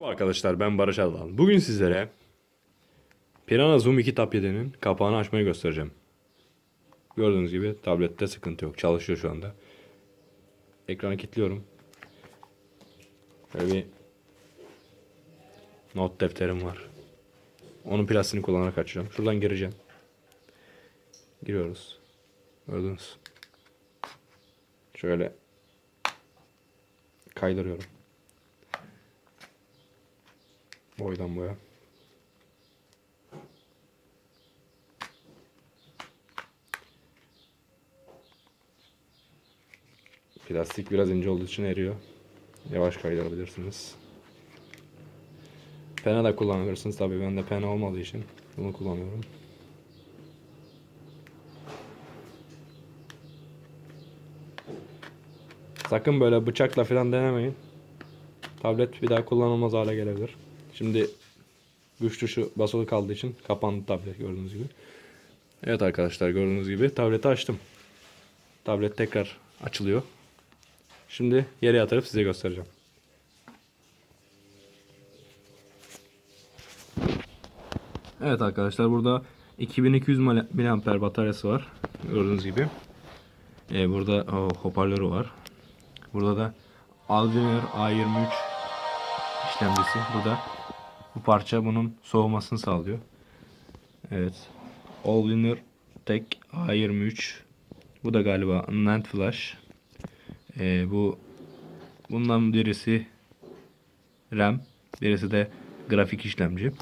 Arkadaşlar ben Barış Ardalan. Bugün sizlere Piranha Zoom 2 Tab 7'nin kapağını açmayı göstereceğim. Gördüğünüz gibi tablette sıkıntı yok. Çalışıyor şu anda. Ekranı kilitliyorum. Böyle bir not defterim var. Onun plastiğini kullanarak açacağım. Şuradan gireceğim. Giriyoruz. Gördünüz. Şöyle kaydırıyorum. Boydan boya. Plastik biraz ince olduğu için eriyor. Yavaş kaydırabilirsiniz. Pena da kullanabilirsiniz tabii ben de pena olmadığı için bunu kullanıyorum. Sakın böyle bıçakla falan denemeyin. Tablet bir daha kullanılmaz hale gelebilir. Şimdi güç tuşu basılı kaldığı için kapandı tablet gördüğünüz gibi. Evet arkadaşlar gördüğünüz gibi tableti açtım. Tablet tekrar açılıyor. Şimdi yere yatırıp size göstereceğim. Evet arkadaşlar burada 2200 mAh bataryası var. Gördüğünüz gibi. Ee, burada o, hoparlörü var. Burada da Alvear A23 işlemcisi. Burada bu parça bunun soğumasını sağlıyor. Evet. Allwinner Tech A23. Bu da galiba NAND flash. Ee, bu bundan birisi RAM, birisi de grafik işlemci.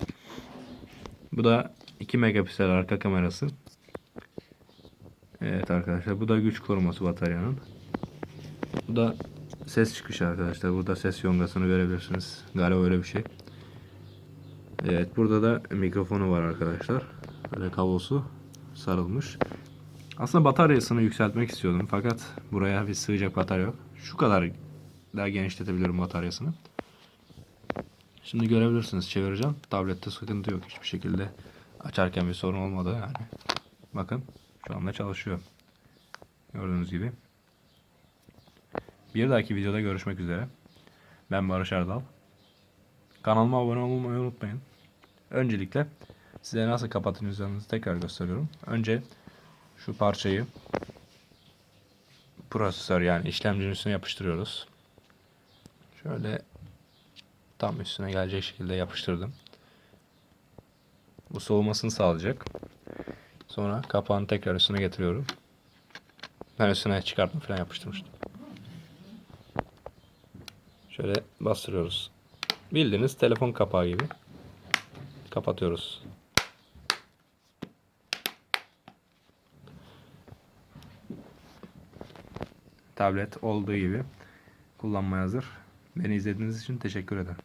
Bu da 2 megapiksel arka kamerası. Evet arkadaşlar bu da güç koruması bataryanın. Bu da ses çıkışı arkadaşlar. Burada ses yongasını görebilirsiniz. Galiba öyle bir şey. Evet burada da mikrofonu var arkadaşlar. Böyle kablosu sarılmış. Aslında bataryasını yükseltmek istiyordum fakat buraya bir sığacak batarya yok. Şu kadar daha genişletebilirim bataryasını. Şimdi görebilirsiniz çevireceğim. Tablette sıkıntı yok hiçbir şekilde. Açarken bir sorun olmadı yani. Bakın şu anda çalışıyor. Gördüğünüz gibi. Bir dahaki videoda görüşmek üzere. Ben Barış Erdal. Kanalıma abone olmayı unutmayın. Öncelikle size nasıl kapatacağınızı tekrar gösteriyorum. Önce şu parçayı prosesör yani işlemcinin üstüne yapıştırıyoruz. Şöyle tam üstüne gelecek şekilde yapıştırdım. Bu soğumasını sağlayacak. Sonra kapağını tekrar üstüne getiriyorum. Ben üstüne çıkarttım falan yapıştırmıştım. Şöyle bastırıyoruz. Bildiğiniz telefon kapağı gibi. Kapatıyoruz. Tablet olduğu gibi kullanmaya hazır. Beni izlediğiniz için teşekkür ederim.